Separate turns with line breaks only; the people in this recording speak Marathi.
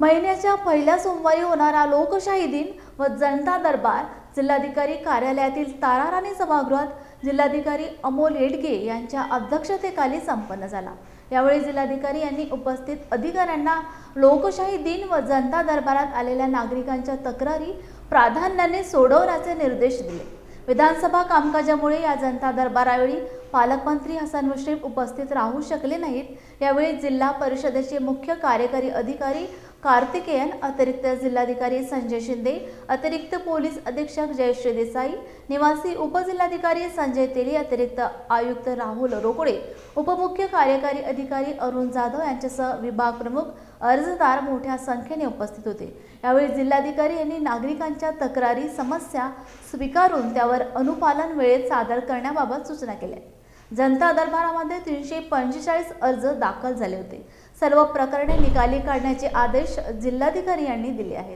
महिन्याच्या पहिल्या सोमवारी होणारा लोकशाही दिन व जनता दरबार जिल्हाधिकारी कार्यालयातील ताराराणी सभागृहात जिल्हाधिकारी अमोल येडगे यांच्या अध्यक्षतेखाली संपन्न झाला. यावेळी जिल्हाधिकारी यांनी उपस्थित अधिकाऱ्यांना लोकशाही दिन व जनता दरबारात आलेल्या नागरिकांच्या तक्रारी प्राधान्याने सोडवण्याचे निर्देश दिले. विधानसभा कामकाजामुळे या जनता दरबारावेळी पालकमंत्री हसन मुश्रीफ उपस्थित राहू शकले नाहीत. यावेळी जिल्हा परिषदेचे मुख्य कार्यकारी अधिकारी कार्तिकेयन अतिरिक्त जिल्हाधिकारी संजय शिंदे अतिरिक्त पोलीस अधीक्षक जयश्री देसाई निवासी उपजिल्हाधिकारी संजय तेली अतिरिक्त आयुक्त राहुल रोकडे उपमुख्य कार्यकारी अधिकारी अरुण जाधव यांच्यासह विभाग प्रमुख अर्जदार मोठ्या संख्येने उपस्थित होते. यावेळी जिल्हाधिकारी यांनी नागरिकांच्या तक्रारी समस्या स्वीकारून त्यावर अनुपालन वेळेत सादर करण्याबाबत सूचना केल्या. जनता दरबारामध्ये तीनशे पंचेचाळीस अर्ज दाखल झाले होते. सर्व प्रकरणे निकाली काढण्याचे आदेश जिल्हाधिकारी यांनी दिले आहेत.